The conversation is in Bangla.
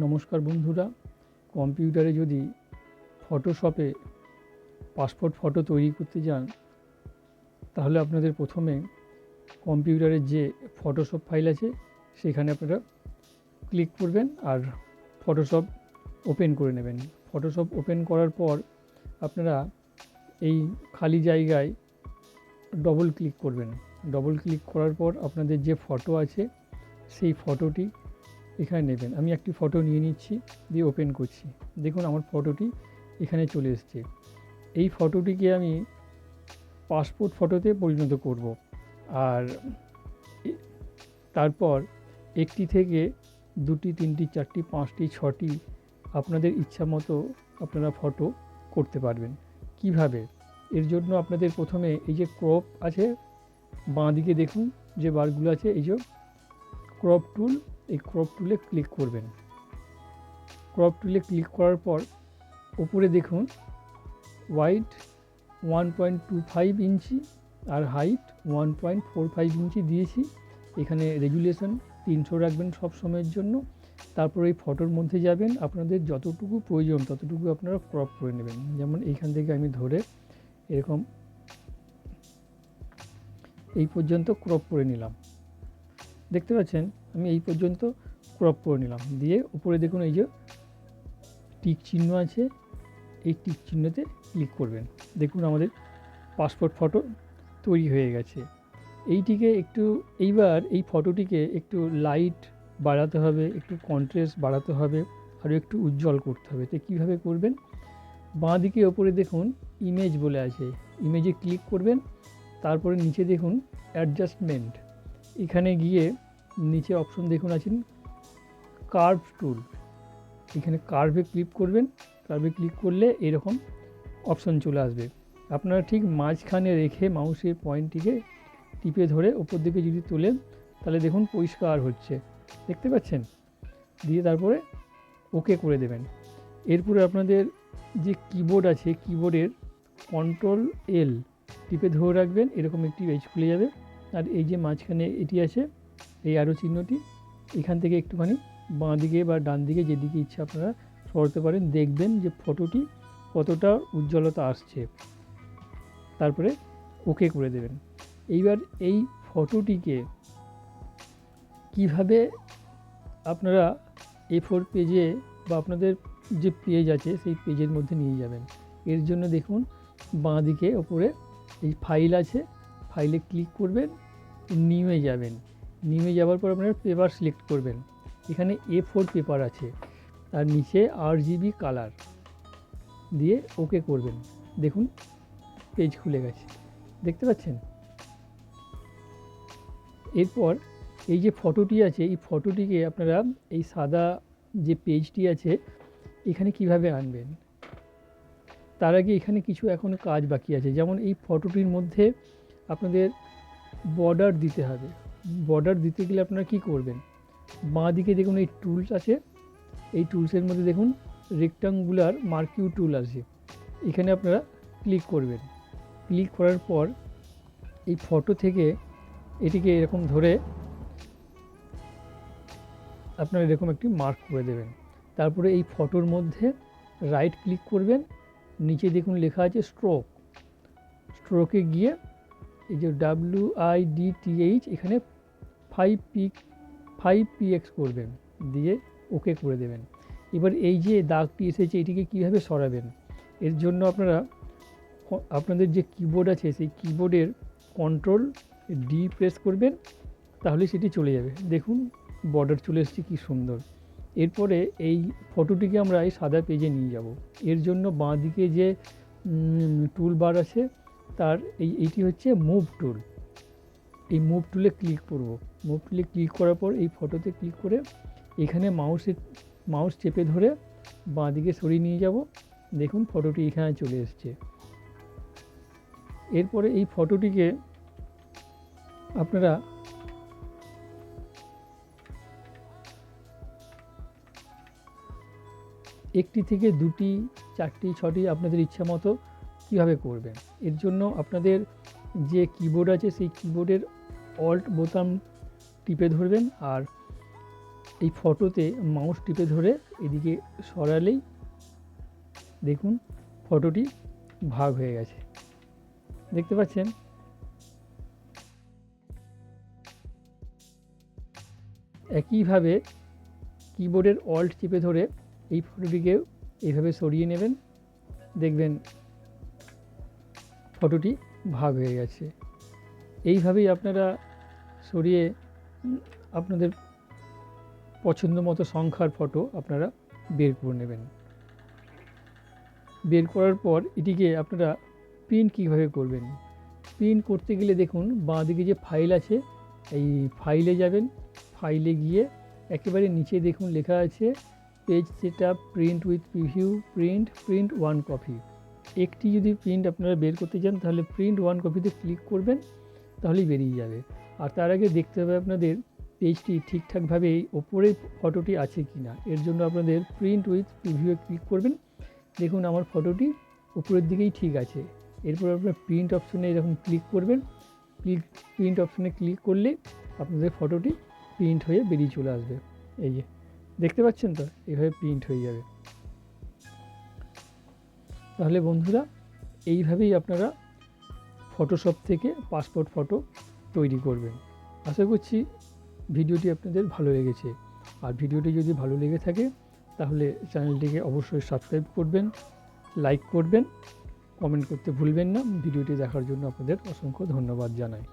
নমস্কার বন্ধুরা, কম্পিউটারে যদি ফটোশপে পাসপোর্ট ফটো তৈরি করতে যান, তাহলে আপনাদের প্রথমে কম্পিউটারের যে ফটোশপ ফাইল আছে, সেখানে আপনারা ক্লিক করবেন আর ফটোশপ ওপেন করে নেবেন। ফটোশপ ওপেন করার পর আপনারা এই খালি জায়গায় ডবল ক্লিক করবেন। ডবল ক্লিক করার পর আপনাদের যে ফটো আছে, সেই ফটোটি এখানে নেবেন। আমি একটি ফটো নিয়ে নিচ্ছি, দিয়ে ওপেন করছি। দেখুন আমার ফটোটি এখানে চলে এসছে। এই ফটোটিকে আমি পাসপোর্ট ফটোতে পরিণত করব। আর তারপর একটি থেকে দুটি, তিনটি, চারটি, পাঁচটি, ছটি আপনাদের ইচ্ছা মতো আপনারা ফটো করতে পারবেন। কীভাবে? এর জন্য আপনাদের প্রথমে এই যে ক্রপ আছে বাঁ দিকে দেখুন যে বারগুলো আছে, এই যে ক্রপ টুল এই ক্রপ টুলে ক্লিক করবেন। ক্রপ টুলে ক্লিক করার পর উপরে দেখুন wide one point two five inch আর height one point four five inch দিয়েছি। এখানে রেগুলেশন তিনশো রাখবেন সব সময়ের জন্য। তারপর এই ফটোর মধ্যে যাবেন, আপনাদের যতটুকু প্রয়োজন ততটুকু আপনারা ক্রপ করে নেবেন। যেমন এইখান থেকে আমি ধরে এরকম এই পর্যন্ত ক্রপ করে নিলাম। দেখতে পাচ্ছেন? আমি এই পর্যন্ত ক্রপ করে নিলাম। দিয়ে উপরে দেখুন এই যে টিক চিহ্ন আছে। এই টিক চিহ্নতে ক্লিক করবেন। দেখুন আমাদের পাসপোর্ট ফটো তৈরি হয়ে গেছে। এইটিকে একটু এইবার এই ফটোটিকে একটু লাইট বাড়াতে হবে, একটু কন্ট্রাস্ট বাড়াতে হবে, আরও একটু উজ্জ্বল করতে হবে। তো কীভাবে করবেন? বাঁ দিকে ওপরে দেখুন ইমেজ বলে আছে। ইমেজে ক্লিক করবেন। তারপরে নিচে দেখুন অ্যাডজাস্টমেন্ট এখানে গিয়ে নিচে অপশন দেখুন আছেন কার্ভ টুল এখানে কার্ভে ক্লিক করবেন কার্ভে ক্লিক করলে এরকম অপশন চলে আসবে। আপনারা ঠিক মাঝখানে রেখে মাউসের পয়েন্টটিকে টিপে ধরে ওপর দিকে যদি তোলেন, তাহলে দেখুন পরিষ্কার হচ্ছে। দেখতে পাচ্ছেন? দিয়ে তারপরে ওকে করে দেবেন। এরপরে আপনাদের যে কিবোর্ড আছে কিবোর্ডের কন্ট্রোল এল টিপে ধরে রাখবেন, এরকম একটি পেজ খুলে যাবে। আর এই যে মাঝখানে এটি আছে এই আরও চিহ্নটি এখান থেকে একটুখানি বাঁ দিকে বা ডান দিকে যেদিকে ইচ্ছা আপনারা সরাতে পারেন। দেখবেন যে ফটোটি কতটা উজ্জ্বলতা আসছে। তারপরে ওকে করে দেবেন। এইবার এই ফটোটিকে কীভাবে আপনারা এ ফোর পেজে বা আপনাদের যে পেজ আছে, সেই পেজের মধ্যে নিয়ে যাবেন। এর জন্য দেখুন, বাঁ দিকে ওপরে এই ফাইল আছে। ফাইলে ক্লিক করবেন নিউয়ে যাবেন। নিউয়ে যাওয়ার পর আপনারা পেপার সিলেক্ট করবেন। এখানে এ ফোর পেপার আছে। তার নিচে আর জিবি কালার দিয়ে ওকে করবেন। দেখুন পেজ খুলে গেছে। দেখতে পাচ্ছেন? এরপর এই যে ফটোটি আছে, এই ফটোটিকে আপনারা এই সাদা যে পেজটি আছে, এখানে কীভাবে আনবেন? তার আগে এখানে কিছু এখনও কাজ বাকি আছে। যেমন এই ফটোটির মধ্যে আপনাদের বর্ডার দিতে হবে। বর্ডার দিতে গেলে আপনারা কী করবেন? বাঁ দিকে দেখুন এই টুলস আছে। এই টুলসের মধ্যে দেখুন রেক্টাঙ্গুলার মার্কিউ টুল আছে। এখানে আপনারা ক্লিক করবেন। ক্লিক করার পর এই ফটো থেকে এটিকে এরকম ধরে আপনারা এরকম একটি মার্ক করে দেবেন। তারপরে এই ফটোর মধ্যে রাইট ক্লিক করবেন। নিচে দেখুন লেখা আছে স্ট্রোক স্ট্রোকে গিয়ে এই যে W I D T H এখানে five P five P X করবেন, দিয়ে ওকে করে দেবেন। এবার এই যে দাগটি এসেছে, এটিকে কীভাবে সরাবেন? এর জন্য আপনারা আপনাদের যে কিবোর্ড আছে, সেই কিবোর্ডের কন্ট্রোল ডি প্রেস করবেন, তাহলে সেটি চলে যাবে। দেখুন বর্ডার চলে এসেছে, কী সুন্দর। এরপরে এই ফটোটিকে আমরা এই সাদা পেজে নিয়ে যাব। এর জন্য বাঁ দিকে যে টুল বার আছে, তার এই, এইটি হচ্ছে মুভ টুল এই মুভ টুলে ক্লিক করব। মুভ টুলে ক্লিক করার পর এই ফটোতে ক্লিক করে এখানে মাউসের মাউস চেপে ধরে বাঁ দিকে সরিয়ে নিয়ে যাব। দেখুন ফটোটি এখানে চলে এসছে। এরপরে এই ফটোটিকে আপনারা একটি থেকে দুটি, চারটি, ছটি আপনাদের ইচ্ছা মতো কীভাবে করবেন। এর জন্য আপনাদের যে কিবোর্ড আছে সেই কিবোর্ডের অল্ট বোতাম টিপে ধরবেন আর এই ফটোতে মাউস টিপে ধরে এদিকে সরালেই দেখুন ফটোটি ভাগ হয়ে গেছে। দেখতে পাচ্ছেন? একইভাবে কিবোর্ডের অল্ট চিপে ধরে এই ফটোটিকে এইভাবে সরিয়ে নেবেন। দেখবেন ফটোটি ভাগ হয়ে গেছে। এইভাবেই আপনারা সরিয়ে আপনাদের পছন্দ মতো সংখ্যার ফটো আপনারা বের করে নেবেন। বের করার পর এটিকে আপনারা প্রিন্ট কীভাবে করবেন? প্রিন্ট করতে গেলে দেখুন, বাঁদিকে যে ফাইল আছে, এই ফাইলে যাবেন ফাইলে গিয়ে একেবারে নিচে দেখুন লেখা আছে page set up print with preview print print one copy একটি যদি প্রিন্ট আপনারা বের করতে চান, তাহলে প্রিন্ট ওয়ান কপিতে ক্লিক করবেন। তাহলেই বেরিয়ে যাবে। আর তার আগে দেখতে হবে আপনাদের পেজটি ঠিকঠাকভাবে ওপরে ফটোটি আছে কি না এর জন্য আপনাদের প্রিন্ট উইথ প্রিভিউয়ে ক্লিক করবেন। দেখুন আমার ফটোটি উপরের দিকেই ঠিক আছে। এরপর আপনার প্রিন্ট অপশনে এরকম ক্লিক করবেন ক্লিক প্রিন্ট অপশনে ক্লিক করলে আপনাদের ফটোটি প্রিন্ট হয়ে বেরিয়ে চলে আসবে। এই যে, দেখতে পাচ্ছেন তো? এইভাবে প্রিন্ট হয়ে যাবে। তাহলে বন্ধুরা, এইভাবেই আপনারা ফটোশপ থেকে পাসপোর্ট ফটো তৈরি করবেন। আশা করছি ভিডিওটি আপনাদের ভালো লেগেছে। আর ভিডিওটি যদি ভালো লেগে থাকে, তাহলে চ্যানেলটিকে অবশ্যই সাবস্ক্রাইব করবেন লাইক করবেন কমেন্ট করতে ভুলবেন না। ভিডিওটি দেখার জন্য আপনাদের অসংখ্য ধন্যবাদ জানাই।